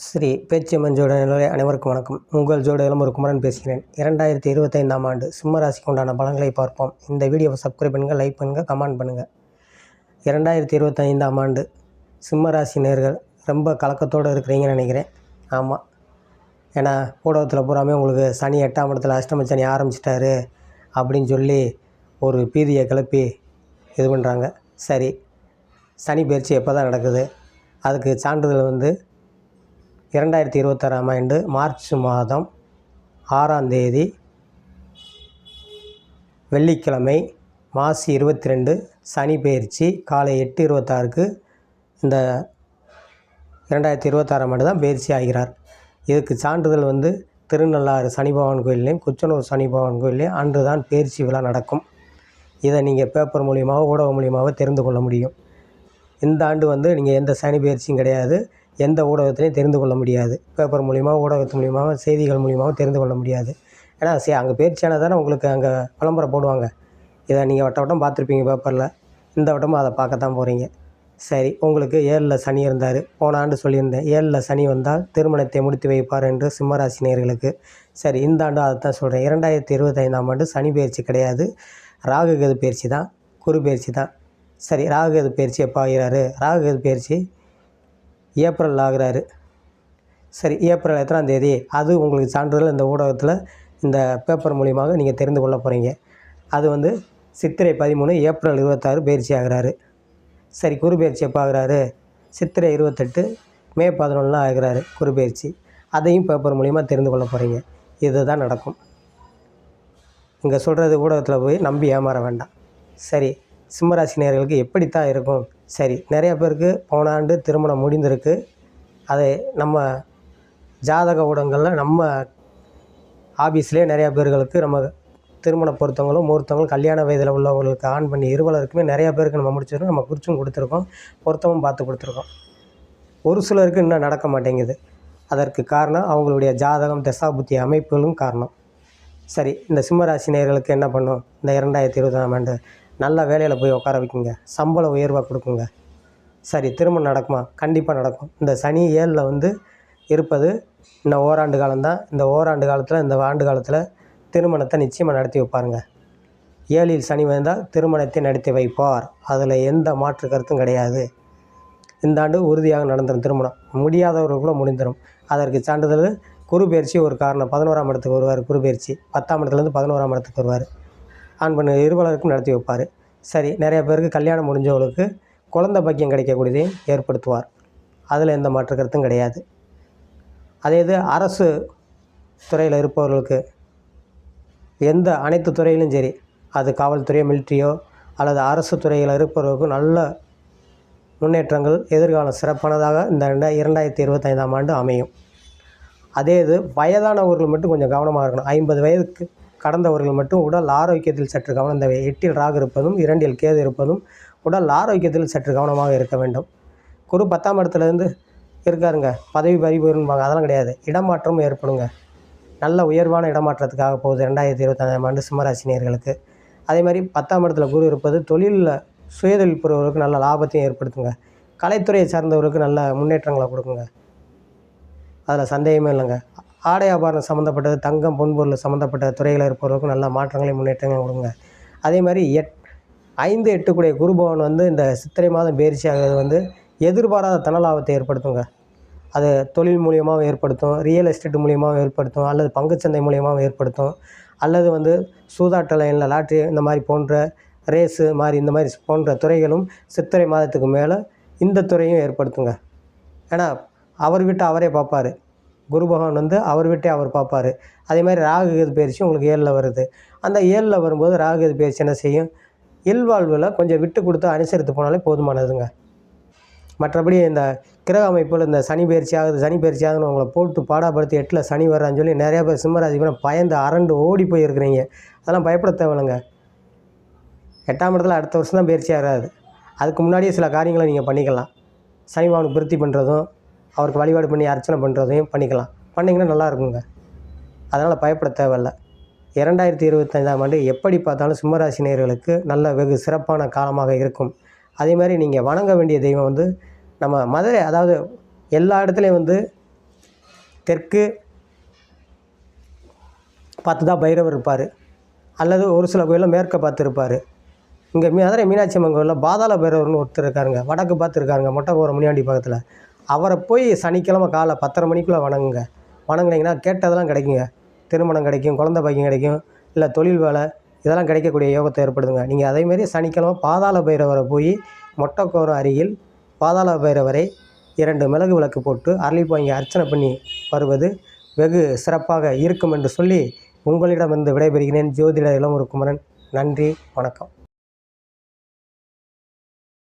ஸ்ரீ பேச்சியம்மன் ஜோதிடர்களே அனைவருக்கும் வணக்கம். உங்கள் ஜோதிடம் ஒரு குமரன் பேசுகிறேன். இரண்டாயிரத்தி இருபத்தைந்தாம் ஆண்டு சிம்ம ராசிக்கு உண்டான பலன்களை பார்ப்போம். இந்த வீடியோவை சப்ஸ்கிரைப் பண்ணுங்கள் லைக் பண்ணுங்கள் கமெண்ட் பண்ணுங்கள் இரண்டாயிரத்தி இருபத்தைந்தாம் ஆண்டு சிம்ம ராசி நேர்கள் ரொம்ப கலக்கத்தோடு இருக்கிறீங்கன்னு நினைக்கிறேன். ஆமாம் ஏன்னா ஊடகத்தில் பூராமே உங்களுக்கு சனி எட்டாம் இடத்துல அஷ்டம சனி ஆரம்பிச்சிட்டாரு அப்படின்னு சொல்லி ஒரு பீதியை கிளப்பி இது பண்ணுறாங்க சரி. சனி பயிற்சி எப்போ தான் நடக்குது? அதுக்கு சான்றிதழ் வந்து இரண்டாயிரத்தி இருபத்தாறாம் ஆண்டு மார்ச் மாதம் ஆறாம் தேதி வெள்ளிக்கிழமை மாசி இருபத்தி ரெண்டு சனி பயிற்சி காலை எட்டு இருபத்தாறுக்கு இந்த இரண்டாயிரத்தி இருபத்தாறாம் ஆண்டு தான் பயிற்சி ஆகிறார். இதுக்கு சான்றிதழ் வந்து திருநள்ளாறு சனி பகவான் கோயில்லையும் குச்சனூர் சனி பகவான் கோயில்லையும் அன்று தான் பயிற்சி விழா நடக்கும். இதை நீங்கள் பேப்பர் மூலியமாக ஊடகம் மூலியமாக தெரிந்து கொள்ள முடியும். இந்த ஆண்டு வந்து நீங்கள் எந்த சனி பயிற்சியும் கிடையாது. எந்த ஊடகத்துலையும் தெரிந்து கொள்ள முடியாது. பேப்பர் மூலிமா ஊடகத்து மூலியமாக செய்திகள் மூலியமாக தெரிந்து கொள்ள முடியாது. ஏன்னா சே அங்கே பயிற்சியானது தானே உங்களுக்கு அங்கே விளம்பரம் போடுவாங்க. இதை நீங்கள் வட்ட வட்டம் பார்த்துருப்பீங்க பேப்பரில் இந்த வட்டமும் அதை பார்க்கத்தான் போகிறீங்க சரி உங்களுக்கு ஏழில் சனி இருந்தார். போன ஆண்டு சொல்லியிருந்தேன். ஏழில் சனி வந்தால் திருமணத்தை முடித்து வைப்பார் என்று சிம்மராசினியர்களுக்கு சரி இந்த ஆண்டு அதை தான் சொல்கிறேன் இரண்டாயிரத்தி இருபத்தைந்தாம் ஆண்டு சனி பயிற்சி கிடையாது. ராகு கேது பயிற்சி தான். குரு பயிற்சி தான். சரி ராகுகது பயிற்சி எப்போ ஆகிறாரு ராகுகது பயிற்சி ஏப்ரல் ஆகுறாரு. சரி ஏப்ரல் எத்தனாம் தேதி? அது உங்களுக்கு சான்றிதழ் இந்த ஊடகத்தில் இந்த பேப்பர் மூலியமாக நீங்கள் தெரிந்து கொள்ள போகிறீங்க அது வந்து சித்திரை பதிமூணு ஏப்ரல் இருபத்தாறு பயிற்சி ஆகுறாரு. சரி குரு பயிற்சி எப்போ ஆகுறாரு? சித்திரை இருபத்தெட்டு மே பதினொன்றுலாம் ஆகிறாரு குரு பயிற்சி. அதையும் பேப்பர் மூலிமா தெரிந்து கொள்ள போகிறீங்க இதுதான் நடக்கும். இங்கே சொல்கிறது ஊடகத்தில் போய் நம்பி ஏமாற வேண்டாம். சரி சிம்மராசினியர்களுக்கு எப்படித்தான் இருக்கும்? சரி நிறைய பேருக்கு போன ஆண்டு திருமணம் முடிந்திருக்கு. அதை நம்ம ஜாதக ஊடகங்களில் நம்ம ஆஃபீஸ்லேயே நிறையா பேர்களுக்கு நம்ம திருமண பொருத்தங்களும் முகூர்த்தங்களும் கல்யாண வயதில் உள்ளவங்களுக்கு ஆன் பண்ணி இருவலருக்குமே நிறையா பேருக்கு நம்ம முடிச்சிருக்கோம். நம்ம குறிச்சும் கொடுத்துருக்கோம். பொருத்தமும் பார்த்து கொடுத்துருக்கோம். ஒரு சிலருக்கு இன்னும் நடக்க மாட்டேங்குது. அதற்கு காரணம் அவங்களுடைய ஜாதகம் தசாபுத்தி அமைப்புகளும் காரணம். சரி இந்த சிம்மராசிநியர்களுக்கு என்ன பண்ணும்? இந்த இரண்டாயிரத்தி இருபதாம் ஆண்டு நல்ல வேலையில் போய் உட்கார வைக்குங்க. சம்பள உயர்வாக கொடுக்குங்க. சரி திருமணம் நடக்குமா? கண்டிப்பாக நடக்கும். இந்த சனி ஏழில் வந்து இருப்பது இன்னும் ஓராண்டு காலம்தான். இந்த ஓராண்டு காலத்தில் இந்த ஆண்டு காலத்தில் திருமணத்தை நிச்சயமாக நடத்தி வைப்பாருங்க. ஏழில் சனி வந்தால் திருமணத்தை நடத்தி வைப்பார். அதில் எந்த மாற்று கருத்தும் கிடையாது. இந்த ஆண்டு உறுதியாக நடந்துடும் திருமணம். முடியாதவர்கள் கூட முடிந்துடும் அதற்கு சான்றிதழ் குரு பயிற்சி ஒரு காரணம். பதினோராம் இடத்துக்கு வருவார் குரு பயிற்சி பத்தாம் இடத்துலேருந்து பதினோராம் இடத்துக்கு வருவார். ஆண் பெண் இருவலருக்கும் நடத்தி வைப்பார். சரி நிறைய பேருக்கு கல்யாணம் முடிஞ்சவங்களுக்கு குழந்தை பாக்கியம் கிடைக்கக்கூடியதையும் ஏற்படுத்துவார். அதில் எந்த மாற்று கருத்தும் கிடையாது. அதே இது அரசு துறையில் இருப்பவர்களுக்கு எந்த அனைத்து துறையிலும் சரி அது காவல்துறையோ மிலிட்ரியோ அல்லது அரசு துறையில் இருப்பவர்களுக்கும் நல்ல முன்னேற்றங்கள் எதிர்காலம் சிறப்பானதாக இந்த இரண்டாயிரத்தி இருபத்தைந்தாம் ஆண்டு அமையும். அதே இது வயதானவர்கள் மட்டும் கொஞ்சம் கவனமாக இருக்கணும். ஐம்பது வயதுக்கு கடந்தவர்கள் மட்டும் உடல் ஆரோக்கியத்தில் சற்று கவனம் தேவை. எட்டில் ராகு இருப்பதும் இரண்டில் கேது இருப்பதும் உடல் ஆரோக்கியத்தில் சற்று கவனமாக இருக்க வேண்டும். குரு பத்தாம் இடத்துலேருந்து இருக்காருங்க. பதவி பறிபோருன்பாங்க அதெல்லாம் கிடையாது. இடமாற்றமும் ஏற்படுங்க. நல்ல உயர்வான இடமாற்றத்துக்காக போகுது ரெண்டாயிரத்தி இருபத்தஞ்சாம் ஆண்டு சிம்மராசினியர்களுக்கு. அதே மாதிரி பத்தாம் இடத்துல குரு இருப்பது தொழிலில் சுயதொழில் புரிவர்களுக்கு நல்ல லாபத்தையும் ஏற்படுத்துங்க. கலைத்துறையை சார்ந்தவர்களுக்கு நல்ல முன்னேற்றங்களை கொடுக்குங்க. அதில் சந்தேகமே இல்லைங்க. ஆடை ஆபரணம் சம்மந்தப்பட்டது தங்கம் பொன்பொருள் சம்மந்தப்பட்ட துறையில் இருப்பவர்களுக்கும் நல்ல மாற்றங்களையும் முன்னேற்றங்களையும் கொடுங்க. அதே மாதிரி எட் ஐந்து எட்டுக்குடைய குருபவன் வந்து இந்த சித்திரை மாதம் பயிற்சி ஆகிறது வந்து எதிர்பாராத தனலாபத்தை ஏற்படுத்துங்க. அது தொழில் மூலியமாகவும் ஏற்படுத்தும் ரியல் எஸ்டேட் மூலியமாகவும் ஏற்படுத்தும் அல்லது பங்குச்சந்தை மூலியமாகவும் ஏற்படுத்தும் அல்லது வந்து சூதாட்ட லைனில் லாட்ரி இந்த மாதிரி போன்ற ரேஸு மாதிரி இந்த மாதிரி போன்ற துறைகளும் சித்திரை மாதத்துக்கு மேலே இந்த துறையும் ஏற்படுத்துங்க. ஏன்னா அவர் விட்டு அவரே பார்ப்பார். குரு பகவான் வந்து அவர் விட்டே அவர் பார்ப்பார். அதே மாதிரி ராகு கேது பயிற்சி உங்களுக்கு ஏழில் வருது. அந்த ஏழில் வரும்போது ராகு கேது பயிற்சி என்ன செய்யும்? இல்வாழ்வில் கொஞ்சம் விட்டு கொடுத்து அனுசரித்து போனாலே போதுமானதுங்க. மற்றபடி இந்த கிரக அமைப்பில் இந்த சனி பயிற்சி ஆகுது சனி பயிற்சி ஆகுதுன்னு உங்களை போட்டு பாடாப்படுத்தி எட்டில் சனி வர்றான்னு சொல்லி நிறையா பேர் சிம்மராசி பயந்து அரண்டு ஓடி போயிருக்கிறீங்க. அதெல்லாம் பயப்பட தேவையில்லைங்க. எட்டாம் இடத்துல அடுத்த வருஷம் தான் பயிற்சி ஆகாது. அதுக்கு முன்னாடியே சில காரியங்களை நீங்கள் பண்ணிக்கலாம். சனி பகவானுக்கு பிரித்தி பண்ணுறதும் அவருக்கு வழிபாடு பண்ணி அர்ச்சனை பண்ணுறதையும் பண்ணிக்கலாம். பண்ணிங்கன்னா நல்லா இருக்குங்க. அதனால் பயப்பட தேவையில்ல. இரண்டாயிரத்தி இருபத்தைந்தாம் ஆண்டு எப்படி பார்த்தாலும் சிம்மராசி நேர்களுக்கு நல்ல வெகு சிறப்பான காலமாக இருக்கும். அதே மாதிரி நீங்கள் வணங்க வேண்டிய தெய்வம் வந்து நம்ம மதுரை அதாவது எல்லா இடத்துலையும் வந்து தெற்கு பார்த்து தான் பைரவர் இருப்பார். அல்லது ஒரு சில கோயிலில் மேற்க பார்த்து இருப்பார் இங்கே மதுரை மீனாட்சி அம்மன் கோயிலில் பாதாள பைரவர்னு ஒருத்தர் இருக்காருங்க. வடக்கு பார்த்து இருக்காருங்க போகிற முனியாண்டி பக்கத்தில். அவரை போய் சனிக்கிழமை காலை பத்தரை மணிக்குள்ளே வணங்குங்க. வணங்குனீங்கன்னா கேட்டதெல்லாம் கிடைக்குங்க. திருமணம் கிடைக்கும் குழந்த பாக்கியம் கிடைக்கும் இல்லை தொழில் வேலை இதெல்லாம் கிடைக்கக்கூடிய யோகத்தை ஏற்படுதுங்க நீங்கள் அதேமாரி சனிக்கிழமை பாதாள பைரவரை போய் மொட்டைக்கோரம் அருகில் பாதாள பைரவரை இரண்டு மிளகு விளக்கு போட்டு அரளிப்பூ இங்கே அர்ச்சனை பண்ணி வருவது வெகு சிறப்பாக இருக்கும் என்று சொல்லி உங்களிடமிருந்து விடைபெறுகிறேன். ஜோதிட இளமுரு குமரன் நன்றி வணக்கம்.